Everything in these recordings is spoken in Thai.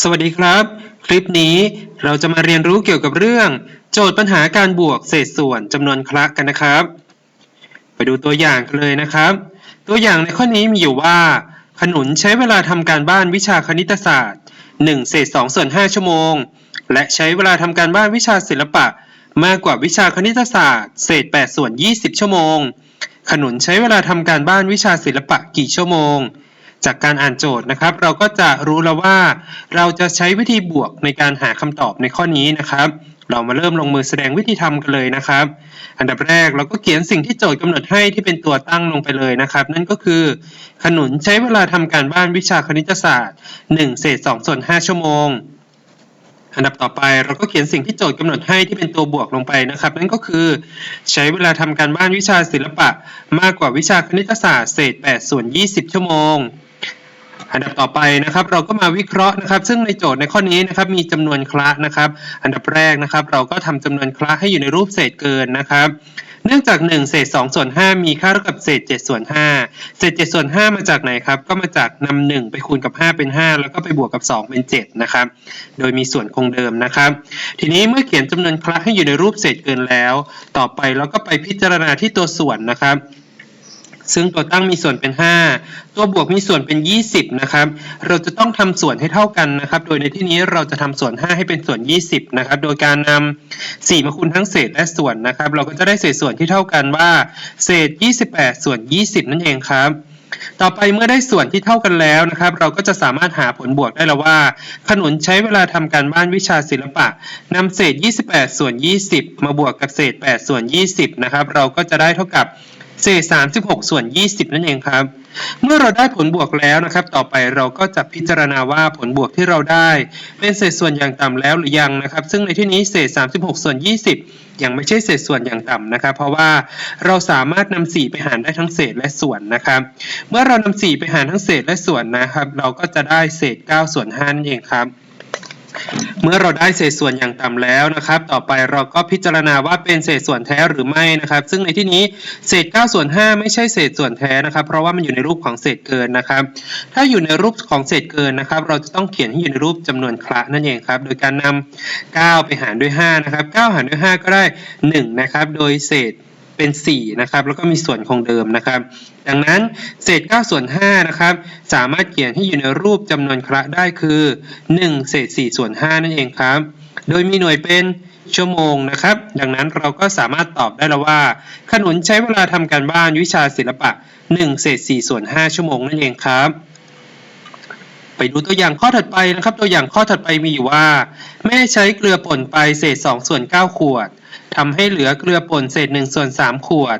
สวัสดีครับ คลิปนี้เราจะมาเรียนรู้เกี่ยวกับเรื่อง โจทย์ปัญหาการบวกเศษส่วนจำนวนคละกันนะครับ ไปดูตัวอย่างกันเลยนะครับ ตัวอย่างในข้อนี้มีอยู่ว่า ขนุนใช้เวลาทำการบ้านวิชาคณิตศาสตร์1เศษ2ส่วน5ชั่วโมง และใช้เวลาทำการบ้านวิชาศิลปะ มากกว่าวิชาคณิตศาสตร์เศษ8ส่วน20 ชั่วโมง ขนุนใช้เวลาทำการบ้านวิชาศิลปะกี่ชั่วโมง จากการอ่านโจทย์นะครับ เราก็จะรู้แล้วว่า เราจะใช้วิธีบวกในการหาคำตอบในข้อนี้นะครับ เรามาเริ่มลงมือแสดงวิธีทำกันเลยนะครับ อันดับแรกเราก็เขียนสิ่งที่โจทย์กำหนดให้ที่เป็นตัวตั้งลงไปเลยนะครับ นั่นก็คือ ขนุนใช้เวลาทำการบ้านวิชาคณิตศาสตร์1เศษ2ส่วน5ชั่วโมงอันดับต่อไปเราก็เขียนสิ่งที่โจทย์กำหนดให้ที่เป็นตัวบวกลงไปนะครับ นั่นก็คือ ใช้เวลาทำการบ้านวิชาศิลปะ มากกว่าวิชาคณิตศาสตร์เศษ8ส่วน20 ชั่วโมง อันดับต่อไปนะครับ เราก็มาวิเคราะห์นะครับ ซึ่งในโจทย์ในข้อนี้นะครับมีจำนวนคละนะครับ อันดับแรกนะครับ เราก็ทำจำนวนคละให้อยู่ในรูปเศษเกินนะครับ เนื่องจาก 1 เศษ2ส่วน5มีค่าเท่ากับเศษ7ส่วน5เศษ7ส่วน5มาจากไหนครับ ก็มาจากนำ1ไปคูณกับ 5 เป็น 5 แล้วก็ไปบวกกับ 2 เป็น7นะครับ โดยมีส่วนคงเดิมนะครับ ทีนี้เมื่อเขียนจำนวนคละให้อยู่ในรูปเศษเกินแล้ว ต่อไปเราก็ไปพิจารณาที่ตัวส่วนนะครับ ซึ่งตัวตั้งมีส่วนเป็น 5 ตัวบวกมีส่วนเป็น 20 นะครับ เราจะต้องทำส่วนให้เท่ากันนะครับ โดยในที่นี้เราจะทำส่วน 5 ให้เป็นส่วน 20 นะครับ โดยการนำ4มาคูณทั้งเศษและส่วนนะครับ เราก็จะได้เศษส่วนที่เท่ากันว่า เศษ 28 ส่วน 20 นั่นเองครับต่อไปเมื่อได้ส่วนที่เท่ากันแล้วนะครับ เราก็จะสามารถหาผลบวกได้แล้วว่า ขนุนใช้เวลาทำการบ้านวิชาศิลปะนำเศษ 28 ส่วน 20 มาบวกกับเศษ 8 ส่วน 20 นะครับ เราก็จะได้เท่ากับ เศษ36 ส่วน 20 นั่นเองครับ เมื่อเราได้ผลบวกแล้วนะครับ ต่อไปเราก็จะพิจารณาว่าผลบวกที่เราได้ เป็นเศษส่วนอย่างต่ำแล้วหรือยังนะครับ ซึ่งในที่นี้เศษ 36 ส่วน 20 ยังไม่ใช่เศษส่วนอย่างต่ำนะครับ เพราะว่าเราสามารถนำ4ไปหารได้ทั้งเศษและส่วนนะครับ เมื่อเรานำ4ไปหารทั้งเศษและส่วนนะครับ เราก็จะได้เศษ 9 ส่วน5นั่นเองครับ เมื่อเราได้เศษส่วนอย่างต่ำแล้วนะครับ ต่อไปเราก็พิจารณาว่าเป็นเศษส่วนแท้หรือไม่นะครับ ซึ่งในที่นี้เศษ9ส่วน5ไม่ใช่เศษส่วนแท้นะครับ เพราะว่ามันอยู่ในรูปของเศษเกินนะครับ ถ้าอยู่ในรูปของเศษเกินนะครับ เราจะต้องเขียนให้อยู่ในรูปจำนวนคละนั่นเองครับ โดยการนำ9ไปหารด้วย5นะครับ9หารด้วย 5 ก็ได้1นะครับ โดยเศษ เป็น 4 นะครับ แล้วก็มีส่วนคงเดิมนะครับ ดังนั้นเศษ 9 ส่วน5นะครับ สามารถเขียนให้อยู่ในรูปจำนวนคละได้คือ 1 เศษ 4 ส่วน 5 นั่นเองครับ โดยมีหน่วยเป็นชั่วโมงนะครับ ดังนั้นเราก็สามารถตอบได้แล้วว่า ขนุนใช้เวลาทำการบ้านวิชาศิลปะ 1 เศษ4ส่วน 5 ชั่วโมงนั่นเองครับ ไปดูตัวอย่างข้อถัดไปนะครับ ตัวอย่างข้อถัดไปมีอยู่ว่า แม่ใช้เกลือป่นไปเศษ 2 ส่วน 9 ขวดทำให้เหลือเกลือป่นเศษ 1 ส่วน 3 ขวด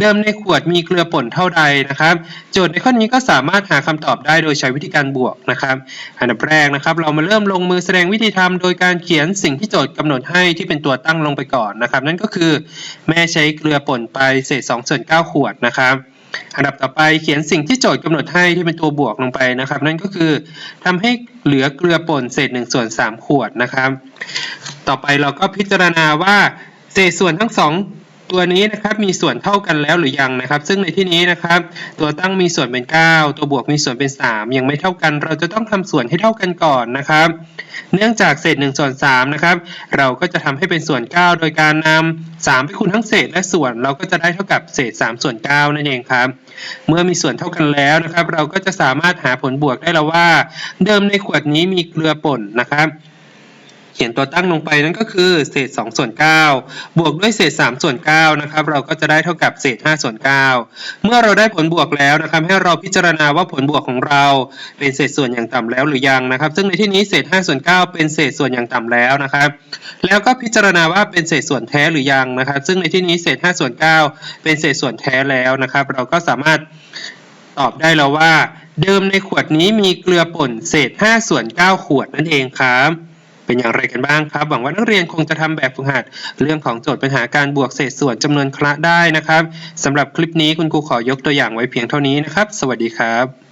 เดิมในขวดมีเกลือป่นเท่าใดนะครับ โจทย์ในข้อนี้ก็สามารถหาคำตอบได้โดยใช้วิธีการบวกนะครับอันดับแรกนะครับ เรามาเริ่มลงมือแสดงวิธีทำโดยการเขียนสิ่งที่โจทย์กำหนดให้ที่เป็นตัวตั้งลงไปก่อนนะครับ นั่นก็คือ แม่ใช้เกลือป่นไปเศษ 2 ส่วน 9 ขวดนะครับ อันดับต่อไปเขียนสิ่งที่โจทย์กำหนดให้ที่เป็นตัวบวกลงไปนะครับ นั่นก็คือทำให้เหลือเกลือป่นเศษ1ส่วน3ขวดนะครับ ต่อไปเราก็พิจารณาว่าเศษส่วนทั้งสอง ตัวนี้นะครับมีส่วนเท่ากันแล้วหรือยังนะครับ ซึ่งในที่นี้นะครับ ตัวตั้งมีส่วนเป็น 9 ตัวบวกมีส่วนเป็น 3 ยังไม่เท่ากัน เราจะต้องทำส่วนให้เท่ากันก่อนนะครับ เนื่องจากเศษ1ส่วน3นะครับเราก็จะทำให้เป็นส่วน 9 โดยการนำ3ไปคูณทั้งเศษและส่วนเราก็จะได้เท่ากับเศษ3ส่วน9นั่นเองครับ เมื่อมีส่วนเท่ากันแล้วนะครับ เราก็จะสามารถหาผลบวกได้แล้วว่า เดิมในขวดนี้มีเกลือป่นนะครับ เขียนตัวตั้งลงไปนั่นก็คือเศษ2ส่วน9บวกด้วยเศษ3ส่วน9นะครับเราก็จะได้เท่ากับเศษ5ส่วน9เมื่อเราได้ผลบวกแล้วนะครับให้เราพิจารณาว่าผลบวกของเราเป็นเศษส่วนอย่างต่ำแล้วหรือยังนะครับ ซึ่งในที่นี้เศษ5ส่วน9เป็นเศษส่วนอย่างต่ำแล้วนะครับ แล้วก็พิจารณาว่าเป็นเศษส่วนแท้หรือยังนะครับ ซึ่งในที่นี้เศษ5ส่วน9เป็นเศษส่วนแท้แล้วนะครับ เราก็สามารถตอบได้แล้วว่า เดิมในขวดนี้มีเกลือป่นเศษ5ส่วน9ขวดนั่นเองครับ เป็นอย่างไรกันบ้างครับ หวังว่านักเรียนคงจะทำแบบฝึกหัด เรื่องของโจทย์ปัญหาการบวกเศษส่วนจำนวนคละได้นะครับสำหรับคลิปนี้คุณครูขอยกตัวอย่างไว้เพียงเท่านี้นะครับ สวัสดีครับ